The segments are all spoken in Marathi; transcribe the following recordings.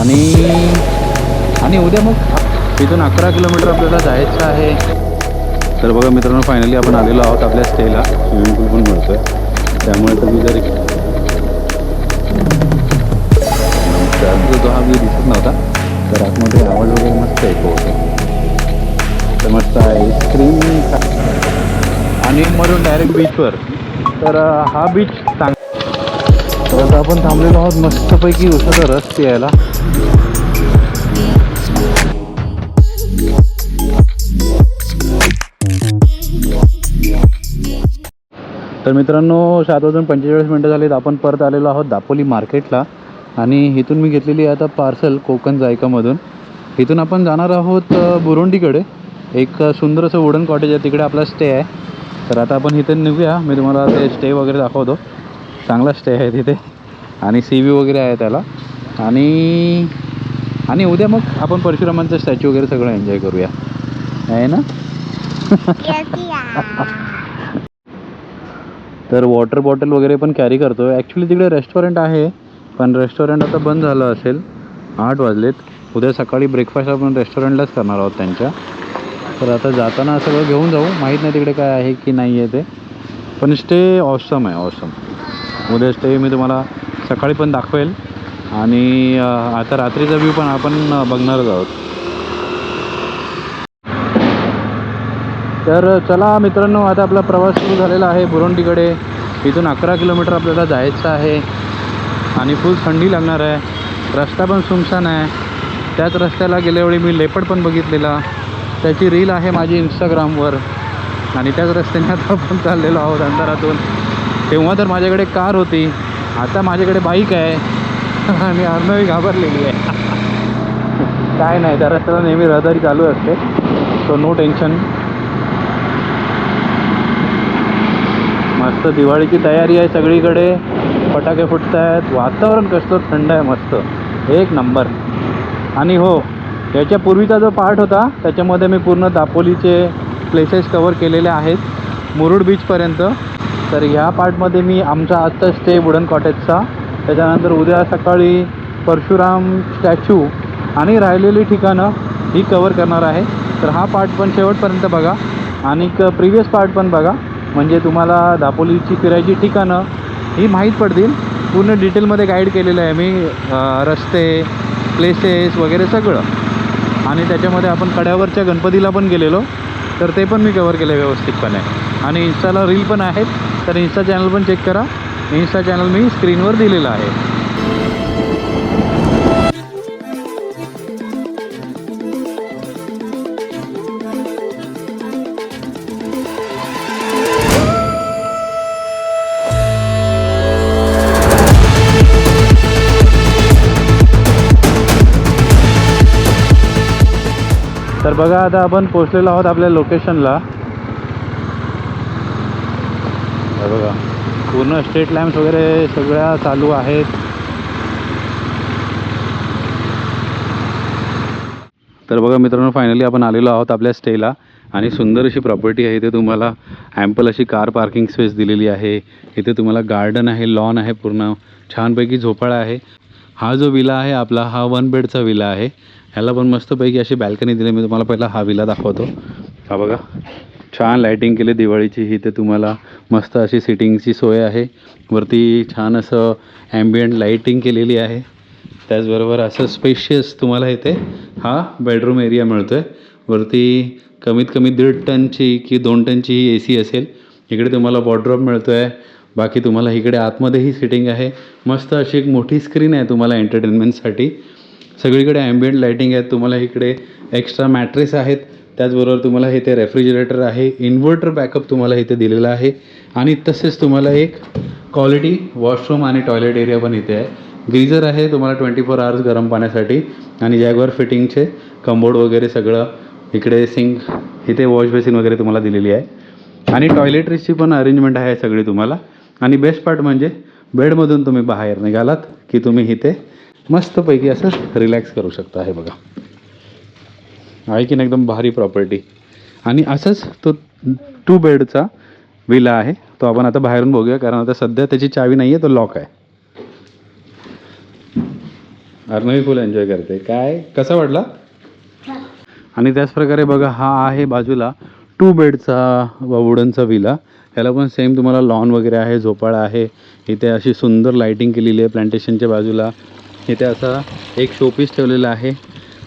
आणि आणि उद्या मग इथून अकरा किलोमीटर आपल्याला जायचं आहे. तर बघा मित्रांनो फायनली आपण आलेलो आहोत आपल्या स्टेला स्विमिंग पूल पण मिळतोय. त्यामुळे तुम्ही जर तो हा व्ह्यू दिसत नव्हता तर आतमध्ये आवाज वगैरे मस्त ऐकू होतो तर मस्त आईस्क्रीम आणि मरून डायरेक्ट बीचवर तर हा बीच चांग तर आता आपण थांबलेलो आहोत मस्तपैकी उसाचा रस प्यायला. तर मित्रांनो सात वाजून पंचेचाळीस मिनटं झालीत. आपण परत आलेलो आहोत दापोली मार्केटला. आणि इथून मी घेतलेली आहे आता पार्सल कोकण जायकामधून. इथून आपण जाणार आहोत बुरुंडीकडे. एक सुंदर असं वुडन कॉटेज आहे तिकडे आपला स्टे आहे. तर आता आपण इथे निघूया. मी तुम्हाला ते स्टे वगैरे दाखवतो. चांगला स्टे आहे तिथे. आणि सी व्ही वगैरे आहे त्याला. आणि आणि उद्या मग आपण परशुरामांचं स्टॅच्यू वगैरे सगळं एन्जॉय करूया. आहे ना? तर वॉटर बॉटल वगैरे पण कॅरी करतो ॲक्च्युली तिकडे रेस्टॉरंट आहे पण रेस्टॉरंट आता बंद झालं असेल. आठ वाजलेत. उद्या सकाळी ब्रेकफास्ट आपण रेस्टॉरंटलाच करणार आहोत त्यांच्या. तर आता जाताना सगळं घेऊन जाऊ. माहीत नाही तिकडे काय आहे की नाही आहे ते. पण स्टे ऑसम आहे ऑसम उद्या स्टे मी तुम्हाला सकाळी पण दाखवेल. आणि आता रात्रीचा व्ह्यू पण आपण बघणारच आहोत. तर चला मित्रांनो आता आपला प्रवास सुरू झालेला आहे बुरोंडीकडे इथून अकरा किलोमीटर आपल्याला जायचं आहे. आणि फुल थंडी लागणार आहे. रस्ता पण सुमसान आहे. त्याच रस्त्याला गेल्यावेळी मी लेपड पण बघितलेला. त्याची रील आहे माझी इंस्टाग्रामवर आणि त्याच रस्त्याने आता आपण चाललेलो आहोत अंधारातून. तेव्हा तर माझ्याकडे कार होती. आता माझ्याकडे बाईक आहे. आणि अर्णवी घाबरलेली आहे. काय नाही त्या रस्त्याला नेहमी रहदारी चालू असते. सो नो टेन्शन मस्त दिवाळीची तयारी आहे सगळीकडे. फटाके फुटत आहेत वातावरण कसलं थंड आहे मस्त. एक नंबर आणि हो याच्या पूर्वीचा जो पार्ट होता त्याच्यामध्ये मी पूर्ण दापोलीचे प्लेसेस कवर केलेले आहेत. मुरुड बीचपर्यंत तर ह्या पार्टमध्ये मी आमचा आजचा स्टे वुडन कॉटेजचा त्याच्यानंतर उद्या सकाळी परशुराम स्टॅच्यू आणि राहिलेली ठिकाणं ही कवर करणार आहे. तर हा पार्ट पण शेवटपर्यंत बघा. आणि प्रिवियस पार्ट पण बघा. म्हणजे तुम्हाला दापोलीची फिरायची ठिकाणं ही माहीत पडतील. पूर्ण डिटेलमध्ये गाईड केलेलं आहे मी. रस्ते प्लेसेस वगैरे सगळं. आणि त्याच्यामध्ये आपण कड्यावरच्या गणपतीला पण गेलेलो. तर ते पण मी कवर केलं व्यवस्थितपणे. आणि इन्स्टाला रील पण आहेत. तर इन्स्टा चॅनल पण चेक करा. इन्स्टा चॅनल मी स्क्रीनवर दिलेलं आहे. तर बघा आता आपण पोचलेलो आहोत आपल्या लोकेशनला हे बघा. पूर्ण स्ट्रीट लॅम्प्स वगैरे सगळ्या चालू आहेत. तर बघा मित्रांनो फायनली आपण आलेलो आहोत आपल्या स्टेला. आणि सुंदर अशी प्रॉपर्टी आहे. इथे तुम्हाला ॲम्पल अशी कार पार्किंग स्पेस दिलेली आहे. इथे तुम्हाला गार्डन आहे लॉन आहे पूर्ण छानपैकी झोपाळा आहे. हा जो विला आहे आपला हा वन बेडचा विला आहे. ह्याला पण मस्तपैकी अशी बॅल्कनी दिली. मी तुम्हाला पहिला हा विला दाखवतो. हा बघा. छान लाईटिंग केली दिवाळीची. इथे तुम्हाला मस्त अशी सिटिंगची सोय आहे. वरती छान असं ॲम्बियंट लाईटिंग केलेली आहे. त्याचबरोबर असं स्पेशियस तुम्हाला इथे हा बेडरूम एरिया मिळतो आहे वरती कमीत कमी दीड टनची की दोन टनची ही ए सी असेल. इकडे तुम्हाला वॉर्ड्रॉप मिळतो आहे बाकी तुम्हाला इकडे आतमध्येही सिटिंग आहे. मस्त अशी एक मोठी स्क्रीन आहे तुम्हाला एंटरटेनमेंटसाठी सगळीकडे ॲम्बियंट लाईटिंग आहेत तुम्हाला इकडे एक्स्ट्रा मॅट्रेस आहेत. त्याचबरोबर तुम्हाला इथे रेफ्रिजरेटर आहे इन्व्हर्टर बॅकअप तुम्हाला इथे दिलेला आहे आणि तसेच तुम्हाला एक क्वालिटी वॉशरूम आणि टॉयलेट एरिया पण इथे आहे. ग्रीजर आहे तुम्हाला ट्वेंटी फोर आवर्स गरम पाण्यासाठी आणि जॅगवर फिटिंगचे कंबोर्ड वगैरे सगळं इकडे सिंक इथे वॉश बेसिन वगैरे तुम्हाला दिलेली आहे. आणि टॉयलेटरीजची पण अरेंजमेंट आहे सगळी तुम्हाला. आणि बेस्ट पार्ट म्हणजे बेडमधून तुम्ही बाहेर निघालात की तुम्ही इथे मस्तपैकी असं रिलॅक्स करू शकता. हे बघा. आहे की नाही एकदम भारी प्रॉपर्टी आणि असंच तो टू बेडचा विला आहे. तो आपण आता बाहेरून बघूया कारण आता सध्या त्याची चावी नाही आहे तो लॉक आहे. अर्णवी फुल एन्जॉय करते. काय? कसा वाटला? आणि त्याचप्रकारे बघा हा आहे बाजूला टू बेडचा वुडनचा विला ह्याला पण सेम तुम्हाला लॉन वगैरे आहे झोपाळा आहे. इथे अशी सुंदर लाइटिंग केलेली आहे प्लांटेशनच्या बाजूला. इथे असा एक शोपीस ठेवलेला आहे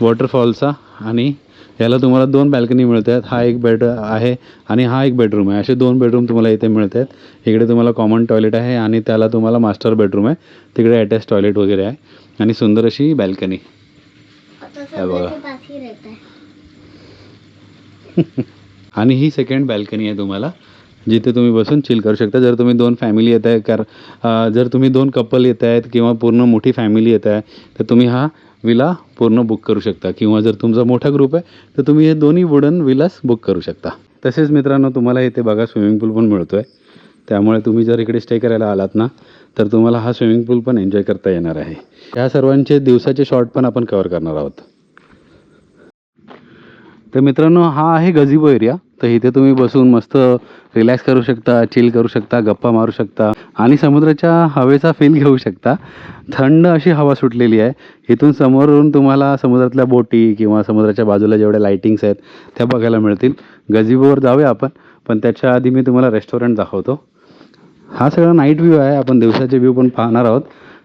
वॉटरफॉलचा आणि याला तुम्हाला दोन बॅल्कनी मिळत आहेत हा एक बेड आहे आणि हा एक बेडरूम आहे. असे दोन बेडरूम तुम्हाला इथे मिळत आहेत इकडे तुम्हाला कॉमन टॉयलेट आहे आणि त्याला तुम्हाला मास्टर बेडरूम आहे. तिकडे अटॅच टॉयलेट वगैरे आहे. आणि सुंदर अशी बॅल्कनी बघा. आणि ही सेकंड बॅल्कनी आहे तुम्हाला. जिथे तुम्ही बसून चिल करू शकता. जर तुम्ही दोन फॅमिली येत आहे कार अ, जर तुम्ही दोन कपल येत आहेत किंवा पूर्ण मोठी फॅमिली येत आहे तर तुम्ही हा विला पूर्ण बुक करू शकता. किंवा जर तुमचा मोठा ग्रुप आहे तर तुम्ही हे दोन्ही वुडन विलास बुक करू शकता. तसेच मित्रांनो तुम्हाला इथे बघा स्विमिंग पूल पण मिळतो आहे त्यामुळे तुम्ही जर इकडे स्टे करायला आलात ना तर तुम्हाला हा स्विमिंग पूल पण एन्जॉय करता येणार आहे. ह्या सर्वांचे दिवसाचे शॉर्ट पण आपण कवर करणार आहोत. तर मित्रांनो हा आहे गझिबो एरिया तर इथे तुम्ही बसून मस्त रिलॅक्स करू शकता चिल करू शकता गप्पा मारू शकता. आणि समुद्राच्या हवेचा फील घेऊ शकता. थंड अशी हवा सुटलेली आहे. इथून समोरून तुम्हाला समुद्रातल्या बोटी किंवा समुद्राच्या बाजूला जेवढ्या लाईटिंग्स आहेत त्या बघायला मिळतील. गझिबोवर जाऊया आपण पण त्याच्या आधी मी तुम्हाला रेस्टॉरंट दाखवतो. हा सगळा नाईट व्ह्यू आहे. आपण दिवसाचे व्ह्यू पण पाहणार आहोत.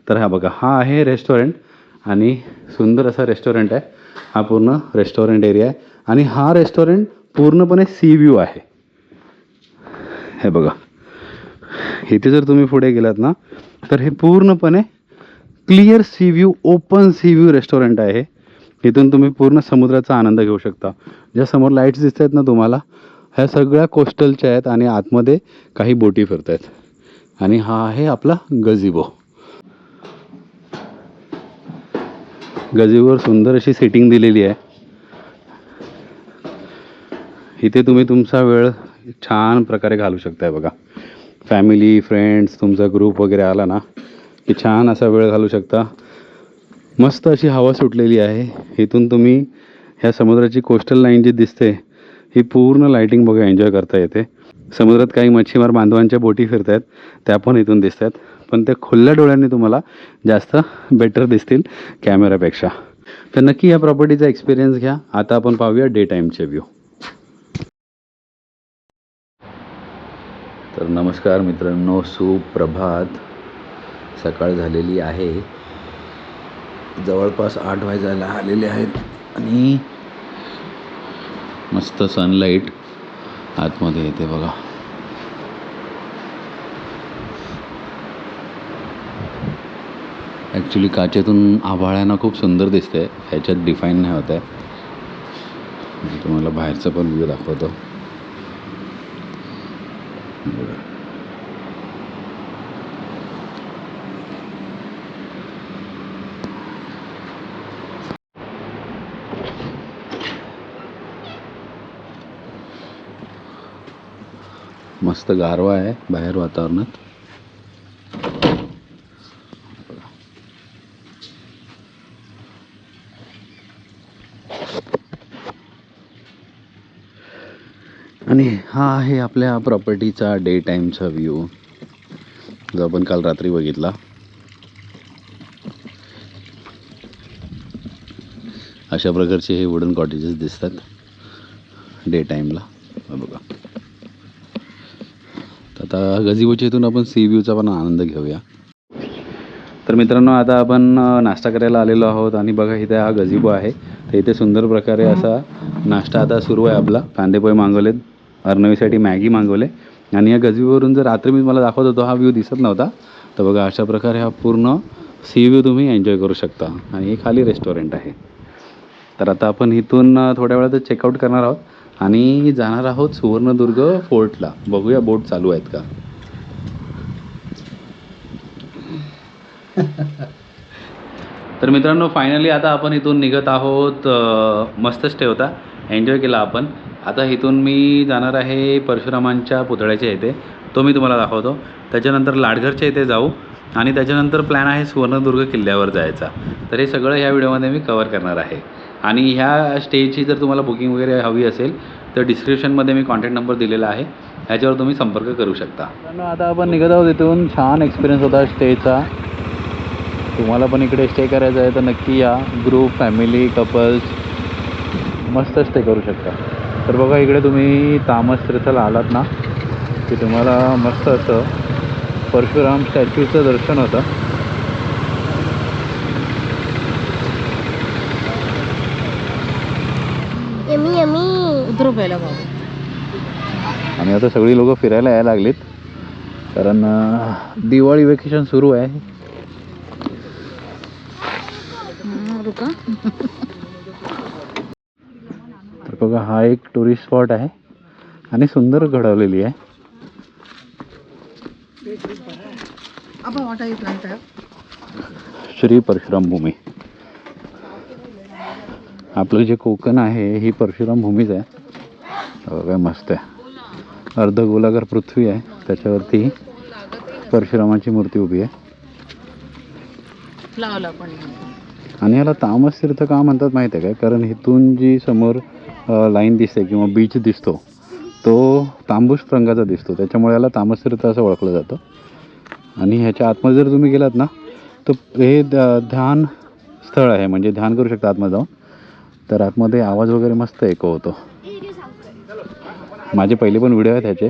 तर हा बघा हा आहे रेस्टॉरंट आणि सुंदर असा रेस्टॉरंट आहे. हा पूर्ण रेस्टॉरंट एरिया आहे. आणि हा रेस्टॉरंट पूर्णपणे सी व्ह्यू आहे. हे बघा. इथे जर तुम्ही पुढे गेलात ना तर हे पूर्णपणे clear sea view open sea view restaurant आहे इथून तुम्ही पूर्ण समुद्राचा आनंद घेऊ शकता. ज्या समोर लाईट्स दिसत आहेत ना तुम्हाला ह्या सगळ्या कोस्टलच्या आहेत आणि आतमध्ये काही बोटी फिरत आहेत आणि हा आहे आपला गझिबो. गझिबोवर सुंदर अशी सिटिंग दिलेली आहे. इथे तुम्ही तुमचा वेळ छान प्रकारे घालू शकताय बघा. फॅमिली फ्रेंड्स तुमचा ग्रुप वगैरे आला ना की छान असा वेळ घालू शकता. मस्त अशी हवा सुटलेली आहे. इथून तुम्ही ह्या समुद्राची कोस्टल लाईन जी दिसते ही पूर्ण लाईटिंग बघा एन्जॉय करता येते. समुद्रात काही मच्छीमार बांधवांच्या बोटी फिरत आहेत त्या पण इथून दिसत आहेत पण त्या खुल्या डोळ्यांनी तुम्हाला जास्त बेटर दिसतील कॅमेऱ्यापेक्षा तर नक्की या प्रॉपर्टीचा एक्सपिरियन्स घ्या. आता आपण पाहूया डे टाईमचे व्ह्यू तर नमस्कार मित्रांनो सुप्रभात. सकाळ झालेली आहे. जवळपास आठ वाजायला आलेले आहेत आणि मस्त सनलाईट आतमध्ये येते बघा. ॲक्च्युली काचेतून आभाळ्यांना खूप सुंदर दिसते ह्याच्यात डिफाईन नाही होत आहे. मी तुम्हाला बाहेरचं पण व्ह्यू दाखवतो. मस्त गारवा है बाहर वातावरणात। हा आहे आपल्या प्रॉपर्टीचा डे टाईमचा व्ह्यू जो आपण काल रात्री बघितला. अशा प्रकारचे हे वुडन कॉटेजेस दिसतात. डे टाईमला बघा. तर आता गझिबोच्या इथून आपण सी व्ह्यूचा पण आनंद घेऊया. तर मित्रांनो आता आपण नाश्ता करायला आलेलो आहोत आणि बघा इथे हा गझिबो आहे. तर इथे सुंदर प्रकारे असा नाश्ता आता सुरू आहे आपला. कांदेपोहे मागवलेत. अर्नवीसाठी मॅगी मागवले. आणि या गजबीवरून जर रात्री मी मला दाखवत होतो हा व्ह्यू दिसत नव्हता. तर बघा अशा प्रकारे हा पूर्ण सी व्ह्यू तुम्ही एन्जॉय करू शकता. आणि हे खाली रेस्टॉरंट आहे. तर आता आपण इथून थोड्या वेळात चेकआउट करणार आहोत. आणि जाणार आहोत सुवर्णदुर्ग फोर्टला. बघूया बोट चालू आहेत का. तर मित्रांनो फायनली आता आपण इथून निघत आहोत मस्त स्टे होता. एन्जॉय केला आपण. आता इथून मी जाणार आहे परशुरामांच्या पुतळ्याच्या इथे. तो मी तुम्हाला दाखवतो. त्याच्यानंतर लाडघरच्या इथे जाऊ आणि त्याच्यानंतर प्लॅन आहे सुवर्णदुर्ग किल्ल्यावर जायचा. तर हे सगळं ह्या व्हिडिओमध्ये मी कवर करणार आहे. आणि ह्या स्टेची जर तुम्हाला बुकिंग वगैरे हवी असेल तर डिस्क्रिप्शनमध्ये मी कॉन्टॅक्ट नंबर दिलेला आहे. ह्याच्यावर तुम्ही संपर्क करू शकता. आता आपण निघत आहोत इथून. छान एक्सपिरियन्स होता स्टेचा तुम्हाला पण इकडे स्टे करायचा आहे तर नक्की या. ग्रुप फॅमिली कपल्स मस्त स्टे करू शकता. तर बघा इकडे तुम्ही तामस तीर्थला आलात ना की तुम्हाला मस्त असं परशुराम स्टॅच्यूचं दर्शन होतं. Yummy yummy. उतरू पहिला बाबू. आणि आता सगळी लोक फिरायला यायला लागलीत कारण दिवाळी वेकेशन सुरू आहे. बघा हा एक टुरिस्ट स्पॉट आहे आणि सुंदर घडवलेली आहे. श्री परशुराम भूमी आपलं जे कोकण आहे ही परशुराम भूमीच आहे. बघा काय मस्त आहे. अर्ध गोलाकार पृथ्वी आहे. त्याच्यावरती परशुरामाची मूर्ती उभी आहे. लावला पण आणि याला तामस तीर्थ का म्हणतात माहीत आहे काय? कारण इथून जी समोर लाईन दिसते किंवा बीच दिसतो तो तांबूस रंगाचा दिसतो. त्याच्यामुळे याला तामस तीर्थ असं ओळखलं जातं. आणि ह्याच्या आतमध्ये जर तुम्ही गेलात ना तर हे ध्यान स्थळ आहे. म्हणजे ध्यान करू शकता आतमध्ये जाऊन. तर आतमध्ये आवाज वगैरे मस्त ऐकू होतो. माझे पहिले पण व्हिडिओ आहेत ह्याचे.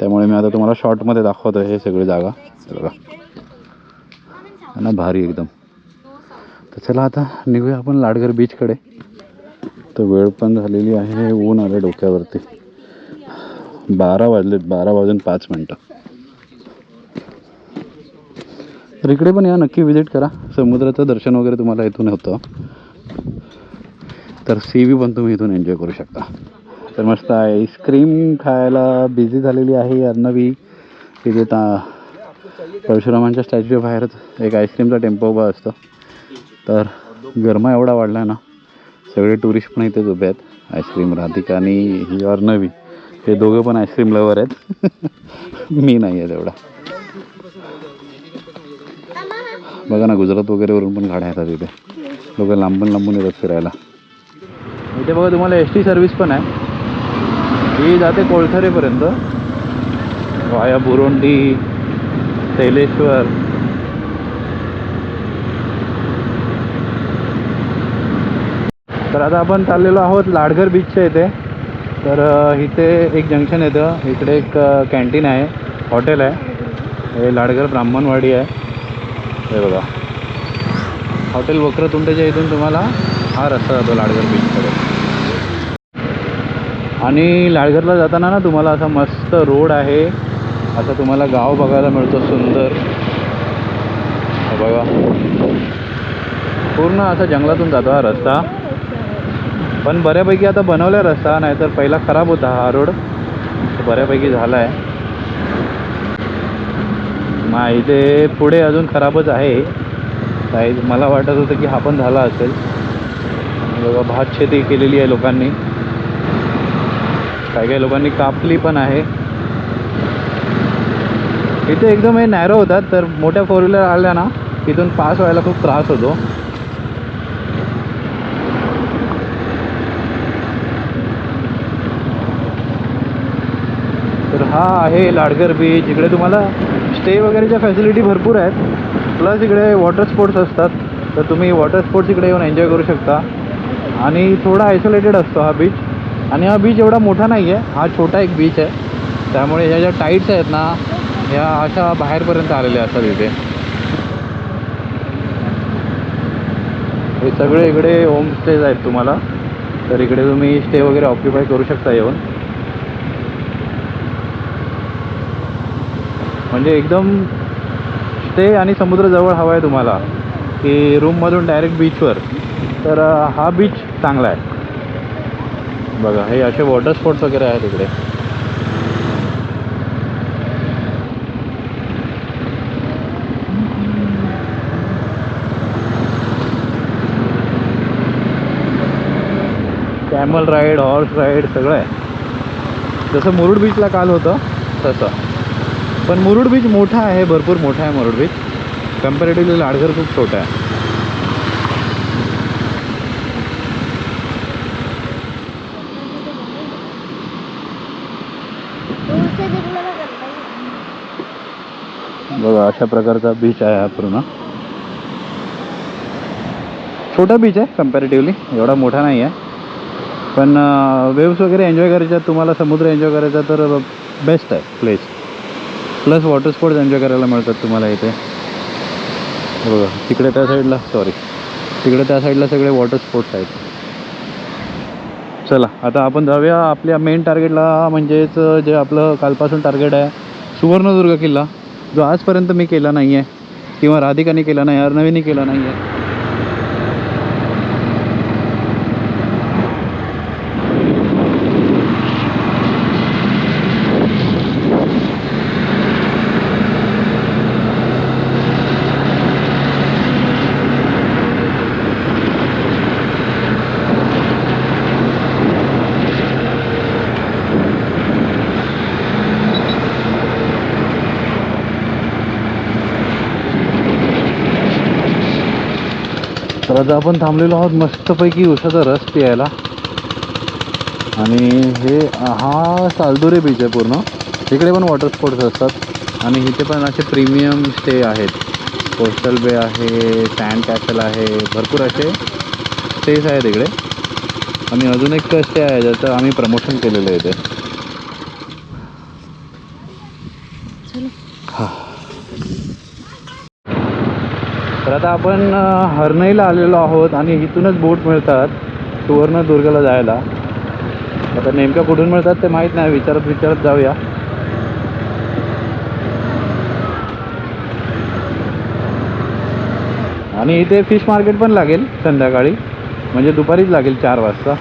त्यामुळे मी आता तुम्हाला शॉर्टमध्ये दाखवतो हे सगळी जागा. बघा. ना भारी एकदम. तर चला आता निघूया आपण लाडघर बीचकडे तर वेळ पण झालेली आहे ऊन आलं डोक्यावरती. बारा वाजलेत बारा वाजून पाच मिनटं. तर इकडे पण या नक्की विजिट करा. समुद्राचं दर्शन वगैरे तुम्हाला इथून होतं. तर सी व्ही पण तुम्ही इथून एन्जॉय करू शकता. तर मस्त आईस्क्रीम खायला बिझी झालेली आहे अर्णवी. तिथे ता परशुरामांच्या स्टॅच्यू बाहेरच एक आईस्क्रीमचा टेम्पो उभा असतो. तर गरमा एवढा वाढला आहे ना सगळे टुरिस्ट पण इथेच उभे आहेत. आईस्क्रीम राधिका आणि ही अर्णवी हे दोघं पण आईस्क्रीम लवर आहेत. मी नाही आहे तेवढा. बघा ना गुजरात वगैरेवरून पण गाड्या येतात इथे. लोक लांबून लांबून येतात फिरायला. इथे बघा तुम्हाला एस टी सर्व्हिस पण आहे. ही जाते कोळथरेपर्यंत. वाया बुरोंडी शैलेश्वर तर आता आपण चाललेलो आहोत लाडघर बीचच्या इथे. तर इथे एक जंक्शन येतं. इकडे एक कॅन्टीन आहे. हॉटेल आहे. हे लाडघर ब्राह्मणवाडी आहे. हे बघा. हॉटेल वक्रतुंडच्या इथून तुम्हाला हा रस्ता जातो लाडघर बीचकडे आणि लाडघरला जाताना ना तुम्हाला असा मस्त रोड आहे. असा तुम्हाला गाव बघायला मिळतो सुंदर. बघा. पूर्ण असा जंगलातून जातो हा रस्ता. पण बऱ्यापैकी आता बनवला रस्ता नाहीतर पहिला खराब होता हा रोड. बऱ्यापैकी झाला आहे मग इथे पुढे अजून खराबच आहे. काही मला वाटत होतं की हा पण झाला असेल. बघा भात शेती केलेली आहे लोकांनी. काही काही लोकांनी कापली पण आहे. इथे एकदम हे नॅरो होतात तर मोठ्या फोर व्हीलर आल्या ना तिथून पास व्हायला खूप त्रास होतो. हा आहे लाडगर बीच इकडे तुम्हाला स्टे वगैरेच्या फॅसिलिटी भरपूर आहेत. प्लस इकडे वॉटर स्पोर्ट्स असतात. तर तुम्ही वॉटर स्पोर्ट्स इकडे येऊन एन्जॉय करू शकता. आणि थोडा आयसोलेटेड असतो हा बीच आणि हा बीच एवढा मोठा नाही आहे हा छोटा एक बीच आहे. त्यामुळे ह्या ज्या टाईट्स आहेत ना ह्या अशा बाहेरपर्यंत आलेल्या असतात इथे. हे सगळे इकडे होमस्टेज आहेत तुम्हाला. तर इकडे तुम्ही स्टे वगैरे ऑक्युपाय करू शकता येऊन. म्हणजे एकदम ते आणि समुद्रजवळ हवं हवा आहे तुम्हाला की रूममधून डायरेक्ट बीचवर तर हा बीच चांगला आहे. बघा हे असे वॉटर स्पोर्ट्स वगैरे आहेत इकडे. कॅमल राईड हॉर्स राईड सगळं आहे. जसं मुरुड बीचला काल होतं तसं. पण मुरुड बीच मोठा आहे भरपूर मोठा आहे मुरुड बीच. कम्पॅरेटिव्हली लाडघर खूप छोटा आहे. बघा अशा प्रकारचा बीच आहे हा पूर्ण. छोटा बीच आहे कम्पॅरेटिव्हली एवढा मोठा नाही आहे पण वेव्स वगैरे एन्जॉय करायच्या तुम्हाला समुद्र एन्जॉय करायचा तर बेस्ट आहे place plus water sports enjoy करायला मिळतात तुम्हाला इथे. बघा तिकडे त्या साईडला सॉरी तिकडे त्या साईडला सगळे वॉटर स्पोर्ट्स आहेत. चला आता आपण जाऊया आपल्या मेन टार्गेटला म्हणजेच जे आपलं कालपासून टार्गेट आहे सुवर्णदुर्ग किल्ला. जो आजपर्यंत मी केला नाही आहे किंवा राधिकाने केला नाही अर्णवीने केला नाही आहे तर आता आपण थांबलेलो आहोत मस्तपैकी उसाचा रस प्यायला. आणि हे हा सालदोरे बीच आहे पूर्ण. इकडे पण वॉटर स्पोर्ट्स असतात. आणि इथे पण असे प्रीमियम स्टे आहेत. कोस्टल बे आहे सँड कॅसल आहे भरपूर असे स्टेज आहेत इकडे. आणि अजून एक स्टे आहे ज्याचं आम्ही प्रमोशन केलेलं आहे इथे. आता आपण हरणईला आलेलो आहोत आणि इथूनच बोट मिळतात सुवर्णदुर्गला जायला. आता नेमक्या कुठून मिळतात ते माहीत नाही विचारत विचारत जाऊया. आणि इथे फिश मार्केट पण लागेल संध्याकाळी म्हणजे दुपारीच लागेल चार वाजता.